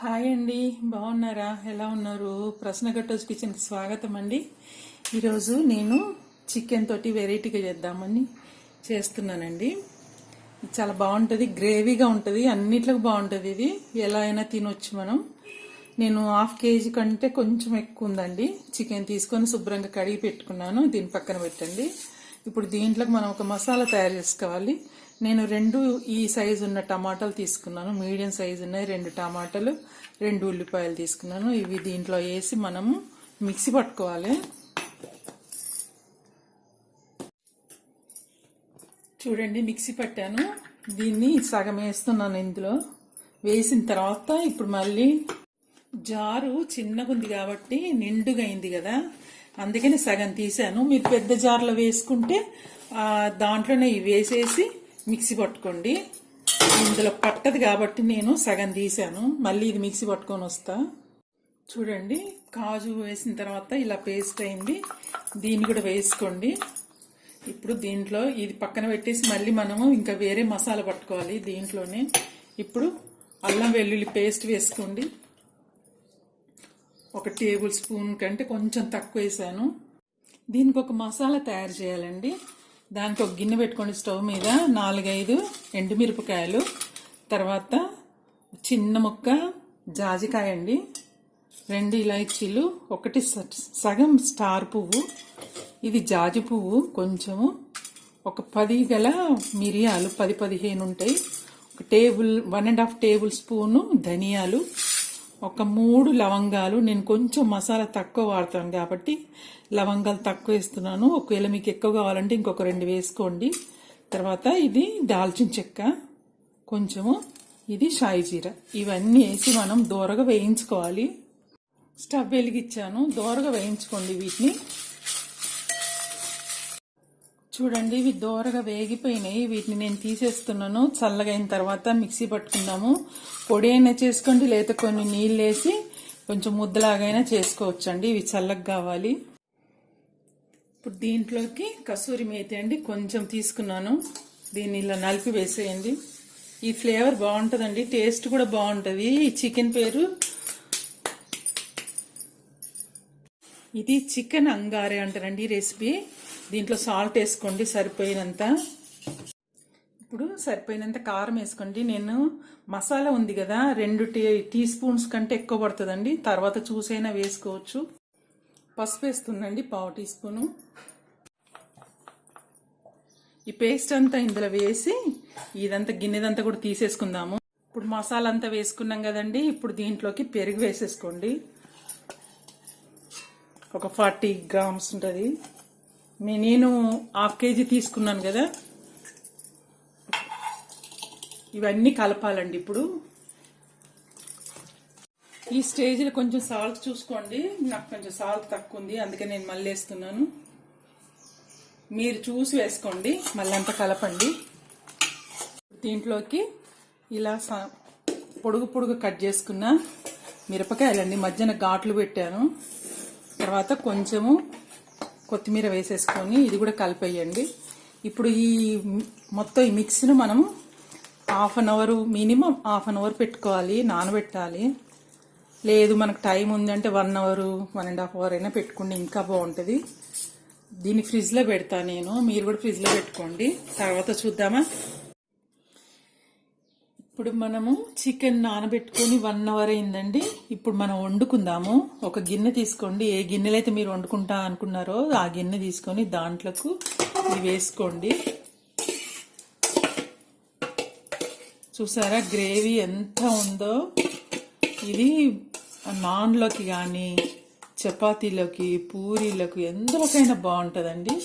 Hi అండి బాగున్నారా? ఎలా ఉన్నారు? ప్రశ్న గట్టోజ్ కిచెన్కి స్వాగతం అండి. ఈరోజు నేను చికెన్ తోటి వెరైటీగా చేద్దామని చేస్తున్నానండి. చాలా బాగుంటుంది గ్రేవీగా ఉంటుంది అన్నిట్లకు బాగుంటుంది ఇది. ఎలా అయినా తినొచ్చు మనం. నేను హాఫ్ కేజీ కంటే కొంచెం ఎక్కువ ఉందండి. చికెన్ తీసుకొని శుభ్రంగా కడిగి పెట్టుకున్నాను దీని పక్కన పెట్టండి. ఇప్పుడు దీంట్లోకి మనం ఒక మసాలా తయారు చేసుకోవాలి. నేను రెండు ఈ సైజు ఉన్న టమాటాలు తీసుకున్నాను. మీడియం సైజు ఉన్నాయి రెండు టమాటాలు రెండు ఉల్లిపాయలు తీసుకున్నాను. ఇవి దీంట్లో వేసి మనము మిక్సీ పట్టుకోవాలి. చూడండి మిక్సీ పట్టాను. దీన్ని సగం వేస్తున్నాను ఇందులో. వేసిన తర్వాత ఇప్పుడు మళ్ళీ జారు చిన్నగా ఉంది కాబట్టి నిండుగా అయింది కదా. అందుకని సగం తీసాను. మీరు పెద్ద జార్లో వేసుకుంటే దాంట్లోనే ఇవి వేసేసి మిక్సీ పట్టుకోండి. ఇందులో పట్టదు కాబట్టి నేను సగం తీసాను మళ్ళీ ఇది మిక్సీ పట్టుకొని వస్తా. చూడండి కాజు వేసిన తర్వాత ఇలా పేస్ట్ అయింది. దీన్ని కూడా వేసుకోండి. ఇప్పుడు దీంట్లో ఇది పక్కన పెట్టేసి మళ్ళీ మనము ఇంకా వేరే మసాలా పట్టుకోవాలి దీంట్లోనే. ఇప్పుడు అల్లం వెల్లుల్లి పేస్ట్ వేసుకోండి. ఒక టేబుల్ స్పూన్ కంటే కొంచెం తక్కువ వేసాను. దీనికి ఒక మసాలా తయారు చేయాలండి. దానికి ఒక గిన్నె పెట్టుకోండి స్టవ్ మీద. నాలుగైదు ఎండుమిరపకాయలు. తర్వాత చిన్న ముక్క జాజికాయ అండి. రెండు ఇలాచీలు ఒకటి స- సగం స్టార్ పువ్వు. ఇది జాజి పువ్వు కొంచెము. ఒక పది గల మిరియాలు పది పదిహేను ఉంటాయి. ఒక table one and half tablespoon ధనియాలు. ఒక మూడు లవంగాలు నేను కొంచెం మసాలా తక్కువ వాడతాను కాబట్టి లవంగాలు తక్కువ వేస్తున్నాను. ఒకవేళ మీకు ఎక్కువ కావాలంటే ఇంకొక రెండు వేసుకోండి. తర్వాత ఇది దాల్చిన చెక్క కొంచెము ఇది షాయి జీర. ఇవన్నీ వేసి మనం దూరగా వేయించుకోవాలి. స్టవ్ వెలిగించాను. దూరగా వేయించుకోండి వీటిని. చూడండి ఇవి దోరగా వేగిపోయినాయి. వీటిని నేను తీసేస్తున్నాను. చల్లగైన తర్వాత మిక్సీ పట్టుకుందాము. పొడి అయినా చేసుకోండి లేదా కొన్ని నీళ్ళు వేసి కొంచెం ముద్దలాగైనా చేసుకోవచ్చండి. ఇవి చల్లగా కావాలి. ఇప్పుడు దీంట్లోకి కసూరి మేతి అండి కొంచెం తీసుకున్నాను. దీన్ని ఇలా నలిపి వేసేయండి. ఈ ఫ్లేవర్ బాగుంటుందండి. టేస్ట్ కూడా బాగుంటుంది. ఈ చికెన్ పేరు ఇది చికెన్ అంగారే అంటారండి రెసిపీ. దీంట్లో సాల్ట్ వేసుకోండి సరిపోయినంత. ఇప్పుడు సరిపోయినంత కారం వేసుకోండి. నేను మసాలా ఉంది కదా రెండు టీ టీ స్పూన్స్ కంటే ఎక్కువ పడుతుందండి. తర్వాత చూసైనా వేసుకోవచ్చు. పసుపు వేస్తుందండి పావు టీ స్పూను. ఈ పేస్ట్ అంతా ఇందులో వేసి ఇదంతా గిన్నెదంతా కూడా తీసేసుకుందాము. ఇప్పుడు మసాలా అంతా వేసుకున్నాం కదండి ఇప్పుడు దీంట్లోకి పెరుగు వేసేసుకోండి. ఒక ఫార్టీ గ్రామ్స్ ఉంటుంది. నేను హాఫ్ కేజీ తీసుకున్నాను కదా. ఇవన్నీ కలపాలండి ఇప్పుడు. ఈ స్టేజ్లో కొంచెం సాల్ట్ చూసుకోండి. నాకు కొంచెం సాల్ట్ తక్కువ ఉంది అందుకే నేను మళ్ళీ వేస్తున్నాను. మీరు చూసి వేసుకోండి మళ్ళీ అంతా కలపండి. దీంట్లోకి ఇలా పొడుగు పొడుగు కట్ చేసుకున్న మిరపకాయలండి. మధ్యన ఘాట్లు పెట్టాను. తర్వాత కొంచెము కొత్తిమీర వేసేసుకొని ఇది కూడా కలిపేయండి. ఇప్పుడు ఈ మొత్తం ఈ మిక్సీని మనం half an hour minimum half an hour పెట్టుకోవాలి నానబెట్టాలి. లేదు మనకు టైం ఉంది అంటే one hour one and half hour అయినా పెట్టుకుంటే ఇంకా బాగుంటుంది. దీన్ని ఫ్రిడ్జ్లో పెడతా నేను. మీరు కూడా ఫ్రిడ్జ్లో పెట్టుకోండి. తర్వాత చూద్దామా? ఇప్పుడు మనము చికెన్ నానబెట్టుకొని వన్ అవర్ అయిందండి. ఇప్పుడు మనం వండుకుందాము. ఒక గిన్నె తీసుకోండి. ఏ గిన్నెలు అయితే మీరు వండుకుంటా అనుకున్నారో ఆ గిన్నె తీసుకొని దాంట్లోకి ఇది వేసుకోండి. చూసారా గ్రేవీ ఎంత ఉందో? ఇది నాన్లోకి కానీ చపాతీలోకి పూరీలకు ఎందులోకైనా బాగుంటుందండి.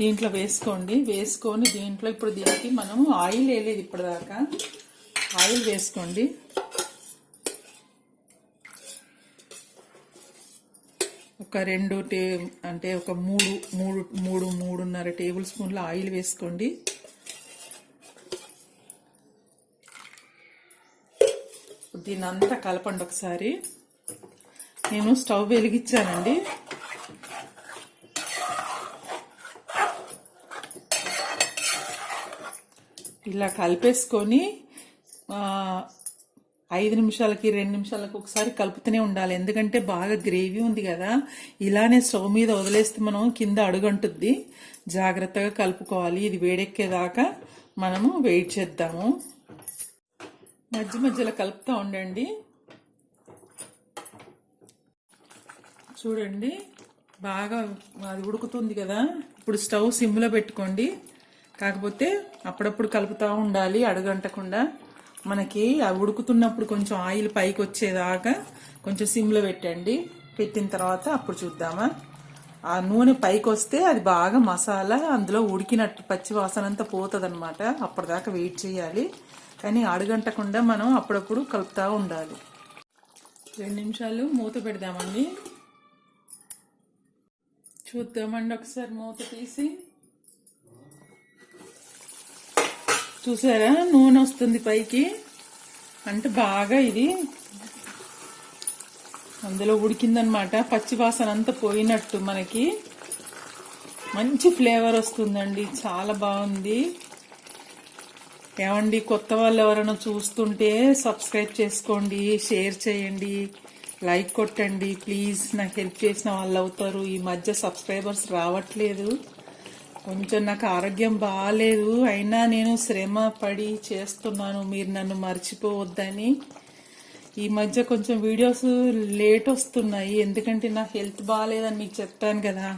దీంట్లో వేసుకోండి. వేసుకొని దీంట్లో ఇప్పుడు దీనికి మనం ఆయిల్ వేయలేదు ఇప్పటిదాకా. ఆయిల్ వేసుకోండి. ఒక రెండు టే అంటే ఒక మూడు మూడు మూడు మూడున్నర టేబుల్ స్పూన్ల ఆయిల్ వేసుకోండి. దీన్ని అంతా కలపండి ఒకసారి. నేను స్టవ్ వెలిగించానండి. ఇలా కలిపేసుకొని ఐదు నిమిషాలకి రెండు నిమిషాలకి ఒకసారి కలుపుతూనే ఉండాలి. ఎందుకంటే బాగా గ్రేవీ ఉంది కదా. ఇలానే స్టవ్ మీద వదిలేస్తే మనం కింద అడుగంటుద్ది. జాగ్రత్తగా కలుపుకోవాలి. ఇది వేడెక్కేదాకా మనము వెయిట్ చేద్దాము. మధ్య మధ్యలో కలుపుతూ ఉండండి. చూడండి. బాగా అది ఉడుకుతుంది కదా. ఇప్పుడు స్టవ్ సిమ్లో పెట్టుకోండి. కాకపోతే అప్పుడప్పుడు కలుపుతూ ఉండాలి అడుగంటకుండా. మనకి ఉడుకుతున్నప్పుడు కొంచెం ఆయిల్ పైకి వచ్చేదాకా కొంచెం సిమ్లో పెట్టండి. పెట్టిన తర్వాత అప్పుడు చూద్దామా? ఆ నూనె పైకి వస్తే అది బాగా మసాలా అందులో ఉడికినట్టు పచ్చి వాసన అంతా పోతుంది అనమాట అప్పటిదాకా వెయిట్ చేయాలి. కానీ అడుగంటకుండా మనం అప్పుడప్పుడు కలుపుతూ ఉండాలి. రెండు నిమిషాలు మూత పెడదామండి. చూద్దామండి ఒకసారి మూత తీసి. చూసారా? నూనె వస్తుంది పైకి. అంటే బాగా ఇది. అందులో ఉడికిందనమాట. పచ్చి వాసన అంతా పోయినట్టు మనకి. మంచి ఫ్లేవర్ వస్తుందండి. చాలా బాగుంది. ఏమండి కొత్త వాళ్ళు ఎవరైనా చూస్తుంటే సబ్స్క్రైబ్ చేసుకోండి షేర్ చేయండి లైక్ కొట్టండి. ప్లీజ్ నాకు హెల్ప్ చేసిన వాళ్ళు అవుతారు. ఈ మధ్య సబ్స్క్రైబర్స్ రావట్లేదు. కొంచెం నాకు ఆరోగ్యం బాగాలేదు అయినా నేను శ్రమ పడి చేస్తున్నాను. మీరు నన్ను మర్చిపోవద్దని. ఈ మధ్య కొంచెం వీడియోస్ లేట్ వస్తున్నాయి. ఎందుకంటే నా హెల్త్ బాగాలేదని మీకు చెప్పాను కదా.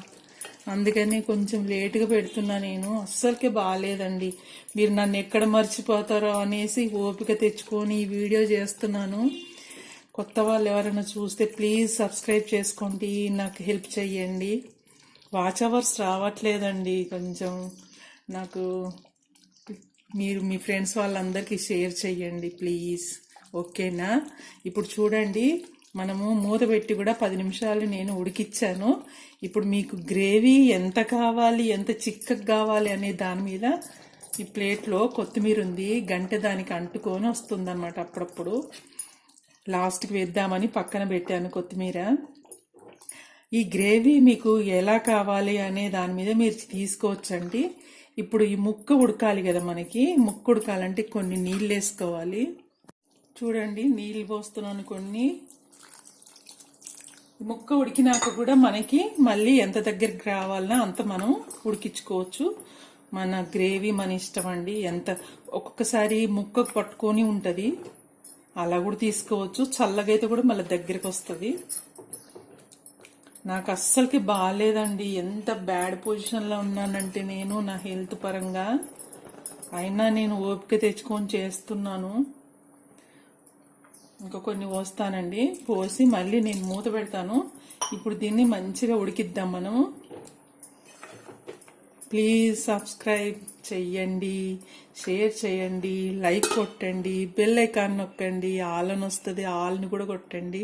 అందుకని కొంచెం లేటుగా పెడుతున్నా నేను. అస్సలకే బాగాలేదండి మీరు నన్ను ఎక్కడ మర్చిపోతారో అనేసి ఓపిక తెచ్చుకొని ఈ వీడియో చేస్తున్నాను. కొత్త వాళ్ళు ఎవరైనా చూస్తే ప్లీజ్ సబ్స్క్రైబ్ చేసుకోండి. నాకు హెల్ప్ చేయండి. వాచ్ అవర్స్ రావట్లేదండి కొంచెం. నాకు మీరు మీ ఫ్రెండ్స్ వాళ్ళందరికీ షేర్ చేయండి ప్లీజ్. ఓకేనా? ఇప్పుడు చూడండి మనము మూత పెట్టి కూడా పది నిమిషాలు నేను ఉడికిచ్చాను. ఇప్పుడు మీకు గ్రేవీ ఎంత కావాలి ఎంత చిక్కగా కావాలి అనే దాని మీద ఈ ప్లేట్లో కొత్తిమీర ఉంది. గంట దానికి అంటుకొని వస్తుందన్నమాట అప్పుడప్పుడు. లాస్ట్కి వేద్దామని పక్కన పెట్టాను కొత్తిమీర. ఈ గ్రేవీ మీకు ఎలా కావాలి అనే దాని మీద మీరు తీసుకోవచ్చండి. ఇప్పుడు ఈ ముక్క ఉడకాలి కదా మనకి. ముక్క ఉడకాలంటే కొన్ని నీళ్ళు వేసుకోవాలి. చూడండి నీళ్ళు పోస్తున్నాను కొన్ని. ముక్క ఉడికినాక కూడా మనకి మళ్ళీ ఎంత దగ్గరికి రావాలన్నా అంత మనం ఉడికించుకోవచ్చు. మన గ్రేవీ మన ఇష్టం అండి. ఎంత ఒక్కొక్కసారి ముక్క పట్టుకొని ఉంటుంది. అలా కూడా తీసుకోవచ్చు. చల్లగా అయితే కూడా మళ్ళీ దగ్గరికి వస్తుంది. నాకు అస్సలకి బాగాలేదండి ఎంత బ్యాడ్ పొజిషన్లో ఉన్నానంటే నేను నా హెల్త్ పరంగా. అయినా నేను ఓపిక తెచ్చుకొని చేస్తున్నాను. ఇంకా కొన్ని పోస్తానండి. పోసి మళ్ళీ నేను మూత పెడతాను. ఇప్పుడు దీన్ని మంచిగా ఉడికిద్దాం మనం. ప్లీజ్ సబ్స్క్రైబ్ చెయ్యండి షేర్ చేయండి లైక్ కొట్టండి బెల్ ఐకాన్ నొక్కండి ఆల్ అని వస్తుంది ఆల్ని కూడా కొట్టండి.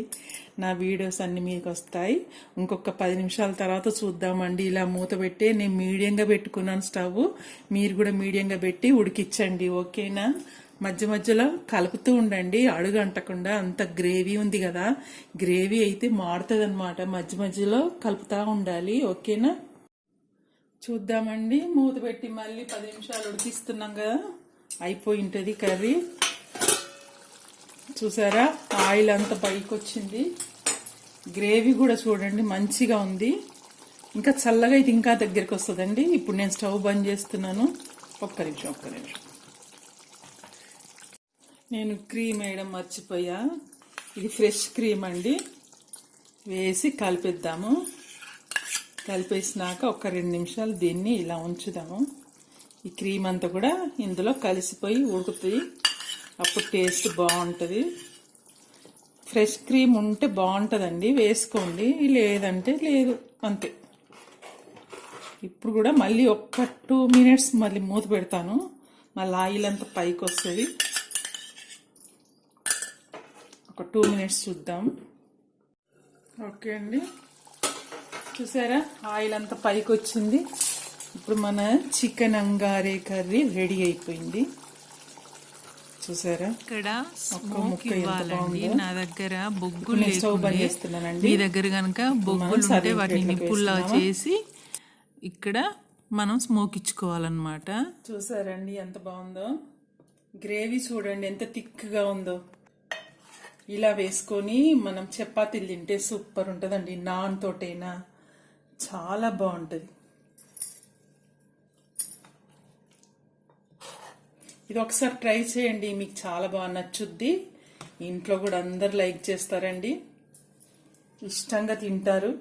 నా వీడియోస్ అన్ని మీకు వస్తాయి. ఇంకొక పది నిమిషాల తర్వాత చూద్దామండి. ఇలా మూత పెట్టి నేను మీడియంగా పెట్టుకున్నాను స్టవ్. మీరు కూడా మీడియంగా పెట్టి ఉడికిచ్చండి ఓకేనా? మధ్య మధ్యలో కలుపుతూ ఉండండి. అడుగు అంటకుండా అంత గ్రేవీ ఉంది కదా. గ్రేవీ అయితే మాడుతుంది అనమాట మధ్య మధ్యలో కలుపుతూ ఉండాలి ఓకేనా? చూద్దామండి. మూత పెట్టి మళ్ళీ పది నిమిషాలు ఉడికిస్తున్నాం కదా. అయిపోయి ఉంటుంది కర్రీ. చూసారా? ఆయిల్ అంతా పైకి వచ్చింది గ్రేవీ కూడా చూడండి మంచిగా ఉంది. ఇంకా చల్లగా అయితే ఇంకా దగ్గరికి వస్తుందండి. ఇప్పుడు నేను స్టవ్ బంద్ చేస్తున్నాను. ఒక్క నిమిషం ఒక్క నిమిషం. నేను క్రీమ్ వేయడం మర్చిపోయా. ఇది ఫ్రెష్ క్రీమ్ అండి. వేసి కలిపిద్దాము. కలిపేసినాక ఒక రెండు నిమిషాలు దీన్ని ఇలా ఉంచుదాము. ఈ క్రీమ్ అంతా కూడా ఇందులో కలిసిపోయి ఉడుకుతాయి. అప్పుడు టేస్ట్ బాగుంటుంది. ఫ్రెష్ క్రీమ్ ఉంటే బాగుంటుందండి. వేసుకోండి. లేదంటే లేదు. అంతే. ఇప్పుడు కూడా మళ్ళీ ఒక్క టూ మినిట్స్ మళ్ళీ మూత పెడతాను. మళ్ళీ ఆయిల్ అంతా పైకి వస్తుంది. ఒక టూ మినిట్స్ చూద్దాం. ఓకే అండి. చూసారా? ఆయిల్ అంతా పైకి వచ్చింది ఇప్పుడు మన చికెన్ అంగారే కర్రీ రెడీ అయిపోయింది. చూసారా? ఇక్కడ స్మోక్ ఇవ్వాలండి. నా దగ్గర. చేస్తున్నానండి. మీ దగ్గర కనుక బొగ్గులు ఉంటే వాటిని నిప్పుల్లా? చేసి ఇక్కడ మనం స్మోక్ ఇచ్చుకోవాలన్నమాట. చూసారండి ఎంత బాగుందో. గ్రేవీ చూడండి ఎంత థిక్గా ఉందో. ఇలా వేసుకొని మనం చపాతీలు తింటే సూపర్ ఉంటుందండి. నాన్ తోటైనా. చాలా బాగుంటుంది. ఇది ఒకసారి ట్రై చేయండి మీకు చాలా బాగా నచ్చుద్ది. ఇంట్లో కూడా అందరు లైక్ చేస్తారండి. ఇష్టంగా తింటారు.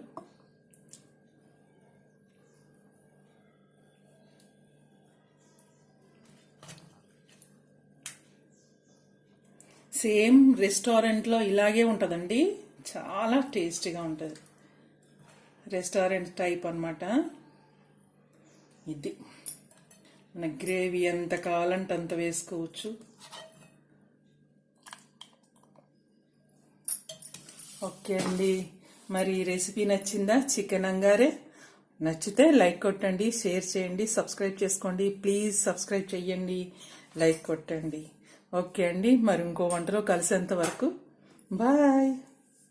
సేమ్ రెస్టారెంట్లో ఇలాగే ఉంటుందండి. చాలా టేస్టీగా ఉంటుంది. రెస్టారెంట్ టైప్ అనమాట ఇది. మన గ్రేవీ ఎంత కావాలంటే అంత వేసుకోవచ్చు. ఓకే అండి. మరి ఈ రెసిపీ నచ్చిందా? చికెన్ అంగారే? నచ్చితే లైక్ కొట్టండి షేర్ చేయండి సబ్స్క్రైబ్ చేసుకోండి. ప్లీజ్ సబ్స్క్రైబ్ చేయండి లైక్ కొట్టండి. ఓకే అండి. మరి ఇంకో వంటలో కలిసేంత వరకు. బాయ్.